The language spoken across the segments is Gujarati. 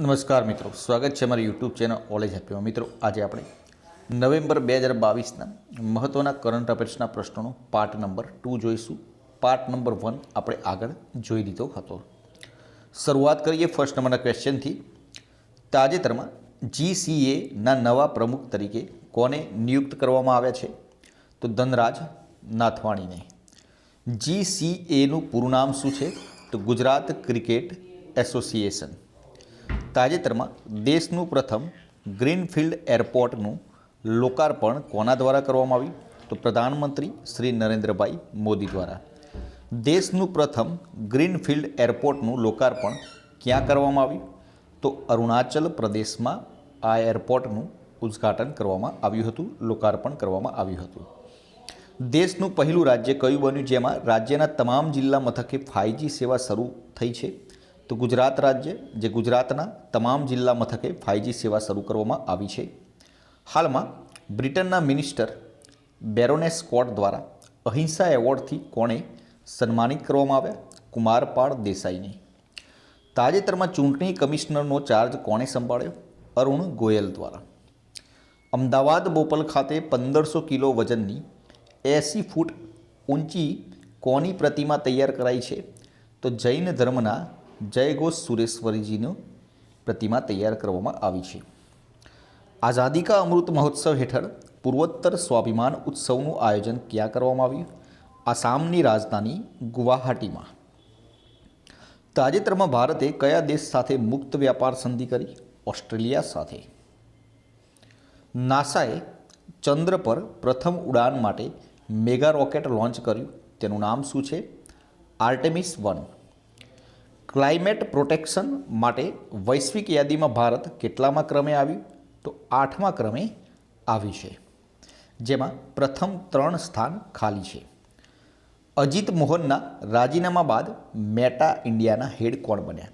નમસ્કાર મિત્રો, સ્વાગત છે મારી યુટ્યુબ ચેનલ ઓલેજ હેપીમાં મિત્રો, આજે આપણે નવેમ્બર બે હજાર બાવીસના મહત્ત્વના કરંટ અફેર્સના પ્રશ્નોનો પાર્ટ નંબર ટુ જોઈશું. પાર્ટ નંબર વન આપણે આગળ જોઈ લીધો હતો. શરૂઆત કરીએ ફર્સ્ટ નંબરના ક્વેશ્ચનથી તાજેતરમાં જીસીએના નવા પ્રમુખ તરીકે કોને નિયુક્ત કરવામાં આવ્યા છે? તો ધનરાજ નાથવાણીને. જીસીએનું પૂરું નામ શું છે? તો ગુજરાત ક્રિકેટ એસોસિએશન. તાજેતરમાં દેશનું પ્રથમ ગ્રીનફિલ્ડ એરપોર્ટનું લોકાર્પણ કોના દ્વારા કરવામાં આવ્યું? તો પ્રધાનમંત્રી શ્રી નરેન્દ્રભાઈ મોદી દ્વારા. દેશનું પ્રથમ ગ્રીનફિલ્ડ એરપોર્ટનું લોકાર્પણ ક્યાં કરવામાં આવ્યું? તો અરુણાચલ પ્રદેશમાં આ એરપોર્ટનું ઉદ્ઘાટન કરવામાં આવ્યું હતું, લોકાર્પણ કરવામાં આવ્યું હતું. દેશનું પહેલું રાજ્ય કયું બન્યું? જેમાં રાજ્યના તમામ જિલ્લા મથકે ફાઇવજી સેવા શરૂ થઈ છે. તો ગુજરાત રાજ્ય, જે ગુજરાતના તમામ જિલ્લા મથકે ફાઇવજી સેવા શરૂ કરવામાં આવી છે. હાલમાં બ્રિટનના મિનિસ્ટર બેરોનેસ સ્કોટ દ્વારા અહિંસા એવોર્ડથી કોણે સન્માનિત કરવામાં આવ્યા? કુમારપાળ દેસાઈને. તાજેતરમાં ચૂંટણી કમિશનરનો ચાર્જ કોણે સંભાળ્યો? અરુણ ગોયલ દ્વારા. અમદાવાદ બોપલ ખાતે પંદરસો કિલો વજનની એંસી ફૂટ ઊંચી કોની પ્રતિમા તૈયાર કરાઈ છે? તો જૈન ધર્મના જયઘોષ સુરેશ્વરીજીનું પ્રતિમા તૈયાર કરવામાં આવી છે. આઝાદી કા અમૃત મહોત્સવ હેઠળ પૂર્વોત્તર સ્વાભિમાન ઉત્સવનું આયોજન ક્યાં કરવામાં આવ્યું? આસામની રાજધાની ગુવાહાટીમાં. તાજેતરમાં ભારતે કયા દેશ સાથે મુક્ત વ્યાપાર સંધિ કરી? ઓસ્ટ્રેલિયા સાથે. નાસાએ ચંદ્ર પર પ્રથમ ઉડાન માટે મેગા રોકેટ લોન્ચ કર્યું. તેનું નામ શું છે? આર્ટેમિસ વન. ક્લાઇમેટ પ્રોટેક્શન માટે વૈશ્વિક યાદીમાં ભારત કેટલામાં ક્રમે આવ્યું? તો આઠમા ક્રમે આવ્યું છે. જેમાં પ્રથમ ત્રણ સ્થાન ખાલી છે. અજીત મોહનના રાજીનામા બાદ મેટા ઇન્ડિયાના હેડ કોણ બન્યા?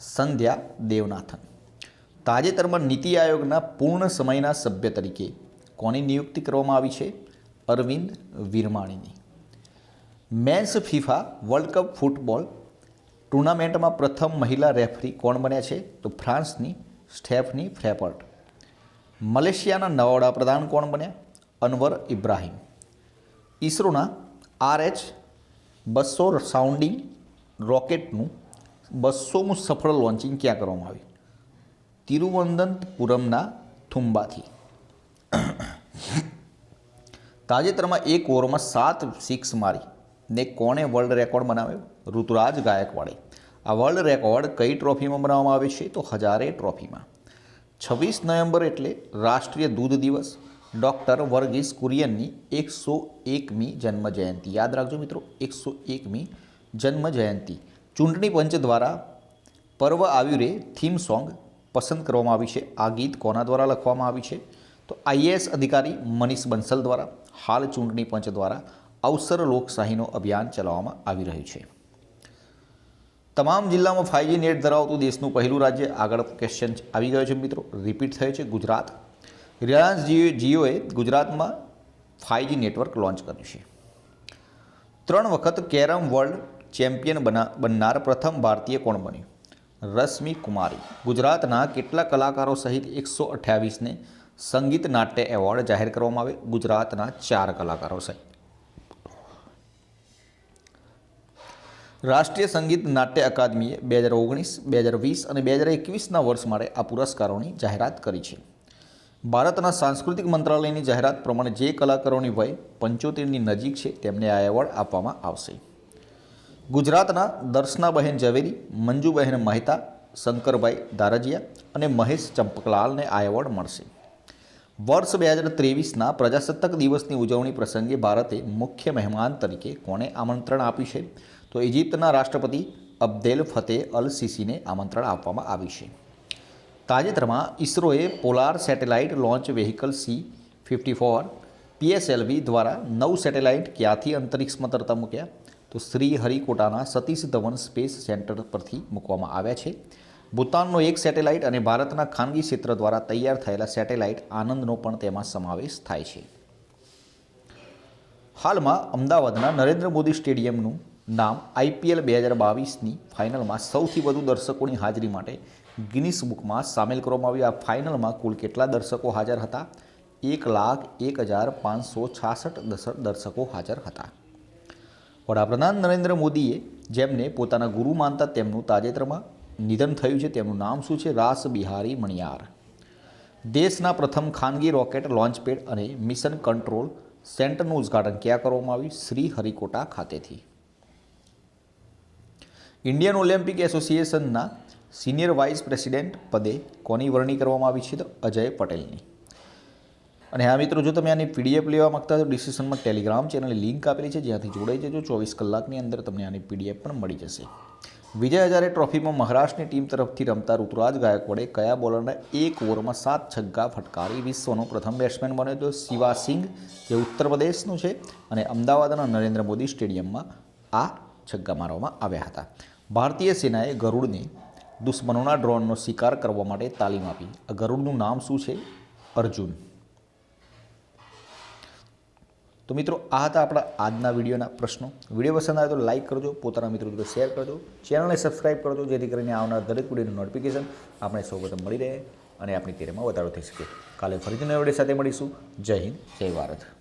સંધ્યા દેવનાથન. તાજેતરમાં નીતિ આયોગના પૂર્ણ સમયના સભ્ય તરીકે કોની નિયુક્તિ કરવામાં આવી છે? Arvind વિરમાણીની. Men's FIFA world cup football ટુર્નામેન્ટમાં પ્રથમ મહિલા રેફરી કોણ બન્યા છે? તો ફ્રાન્સની સ્ટેફની ફ્રેપર્ટ. મલેશિયાના નવા વડાપ્રધાન કોણ બન્યા? અનવર ઇબ્રાહિમ. ઇસરોના આરએચ બસો સાઉન્ડિંગ રોકેટનું બસોમું સફળ લોન્ચિંગ ક્યાં કરવામાં આવ્યું તિરુવનંતપુરમના થુંબાથી. તાજેતરમાં એક ઓવરમાં સાત સિક્સ મારી ને કોણે વર્લ્ડ રેકોર્ડ બનાવ્યો? ઋતુરાજ ગાયકવાડે. આ વર્લ્ડ રેકોર્ડ કઈ ટ્રોફીમાં બનાવવામાં આવે છે તો હજારે ટ્રોફીમાં. છવ્વીસ નવેમ્બર એટલે રાષ્ટ્રીય દૂધ દિવસ. ડૉક્ટર વર્ગીસ કુરિયનની એકસો એકમી જન્મ જયંતિ યાદ રાખજો મિત્રો, એકસો એકમી જન્મ જયંતિ ચૂંટણી પંચ દ્વારા પર્વ આવ્યું રે થીમ સોંગ પસંદ કરવામાં આવી છે. આ ગીત કોના દ્વારા લખવામાં આવી છે? તો આઈએએસ અધિકારી મનીષ બંસલ દ્વારા. હાલ ચૂંટણી પંચ દ્વારા અવસર લોકશાહીનો અભિયાન ચલાવવામાં આવી રહ્યું છે. તમામ જિલ્લામાં ફાઇવજી નેટ ધરાવતું દેશનું પહેલું રાજ્ય આગળ ક્વેશ્ચન આવી ગયો છે મિત્રો. રિપીટ થયો છે ગુજરાત. રિલાયન્સ જીઓ જીઓએ ગુજરાતમાં ફાઇવજી નેટવર્ક લોન્ચ કર્યું છે. ત્રણ વખત કેરમ વર્લ્ડ ચેમ્પિયન બના, બનનાર પ્રથમ ભારતીય કોણ બન્યું? રશ્મિ કુમારી. ગુજરાતના કેટલા કલાકારો સહિત એકસો અઠ્યાવીસને સંગીત નાટ્ય એવોર્ડ જાહેર કરવામાં આવે ગુજરાતના ચાર કલાકારો સહિત. રાષ્ટ્રીય સંગીત નાટ્ય અકાદમીએ બે હજાર ઓગણીસ, બે હજાર વીસ અને બે હજાર એકવીસના વર્ષ માટે આ પુરસ્કારોની જાહેરાત કરી છે. ભારતના સાંસ્કૃતિક મંત્રાલયની જાહેરાત પ્રમાણે જે કલાકારોની વય પંચોતેરની નજીક છે તેમને આ એવોર્ડ આપવામાં આવશે. ગુજરાતના દર્શનાબહેન ઝવેરી, મંજુબહેન મહેતા, શંકરભાઈ દારજીયા અને મહેશ ચંપકલાલને આ એવોર્ડ મળશે. વર્ષ બે હજાર ત્રેવીસના પ્રજાસત્તાક દિવસની ઉજવણી પ્રસંગે ભારતે મુખ્ય મહેમાન તરીકે કોને આમંત્રણ આપ્યું છે? તો ઇજિપ્તના રાષ્ટ્રપતિ અબ્દેલ ફતેહ અલ સીસીને આમંત્રણ આપવામાં આવ્યું છે. તાજેતરમાં ઇસરોએ polar satellite launch vehicle C fifty four PSLV દ્વારા નવ સેટેલાઇટ ક્યાંથી અંતરિક્ષમાં તરતા મૂક્યા? તો શ્રી હરિકોટાના સતીશ ધવન સ્પેસ સેન્ટર પરથી મૂકવામાં આવ્યા છે. ભૂતાનનો એક સેટેલાઇટ અને ભારતના ખાનગી ક્ષેત્ર દ્વારા તૈયાર થયેલા સેટેલાઇટ આનંદનો પણ તેમાં સમાવેશ થાય છે. હાલમાં અમદાવાદના નરેન્દ્ર મોદી સ્ટેડિયમનું નામ આઈપીએલ બે હજાર બાવીસની ફાઇનલમાં સૌથી વધુ દર્શકોની હાજરી માટે ગિનિસ બુકમાં સામેલ કરવામાં આવ્યું. આ ફાઇનલમાં કુલ કેટલા દર્શકો હાજર હતા? એક લાખ એક હજાર પાંચસો છાસઠ દર્શકો હાજર હતા. વડાપ્રધાન નરેન્દ્ર મોદીએ જેમને પોતાના ગુરુ માનતા તેમનું તાજેતરમાં નિધન થયું છે, તેમનું નામ શું છે? રાસ બિહારી મણિયાર. દેશના પ્રથમ ખાનગી રોકેટ લોન્ચપેડ અને મિશન કંટ્રોલ સેન્ટરનું ઉદ્ઘાટન ક્યાં કરવામાં આવ્યું? શ્રી હરિકોટા ખાતેથી. ઇન્ડિયન ઓલિમ્પિક એસોસિએશનના સિનિયર વાઇસ પ્રેસિડેન્ટ પદે કોની વરણી કરવામાં આવી છે તો અજય પટેલની. અને હા મિત્રો, જો તમે આની પીડીએફ લેવા માગતા તો ડિસ્ક્રિપ્શનમાં ટેલિગ્રામ ચેનલની લિંક આપેલી છે, જ્યાંથી જોડાઈ જજો. ચોવીસ કલાકની અંદર તમને આની પીડીએફ પણ મળી જશે. વિજય હજારે ટ્રોફીમાં મહારાષ્ટ્રની ટીમ તરફથી રમતા ઋતુરાજ ગાયકવાડે કયા બોલરને એક ઓવરમાં સાત છગ્ગા ફટકારી વિશ્વનો પ્રથમ બેટ્સમેન બન્યો હતો શિવા સિંઘ, જે ઉત્તર પ્રદેશનું છે, અને અમદાવાદના નરેન્દ્ર મોદી સ્ટેડિયમમાં આ છગ્ગા મારવામાં આવ્યા હતા. ભારતીય સેનાએ ગરુડને દુશ્મનોના ડ્રોનનો શિકાર કરવા માટે તાલીમ આપી. આ ગરુડનું નામ શું છે? અર્જુન. તો મિત્રો, આ હતા આપણા આજના વિડીયોના પ્રશ્નો. વીડિયો પસંદ આવે તો લાઇક કરજો, પોતાના મિત્રો જોડે શેર કરજો, ચેનલને સબસ્ક્રાઇબ કરજો, જેથી કરીને આવનાર દરેક વિડીયોનું નોટિફિકેશન આપણે સૌપ્રથમ મળી રહે અને આપણી કેરિયરમાં વધારો થઈ શકે. કાલે ફરીથી નવા વીડિયો સાથે મળીશું. જય હિન્દ, જય ભારત.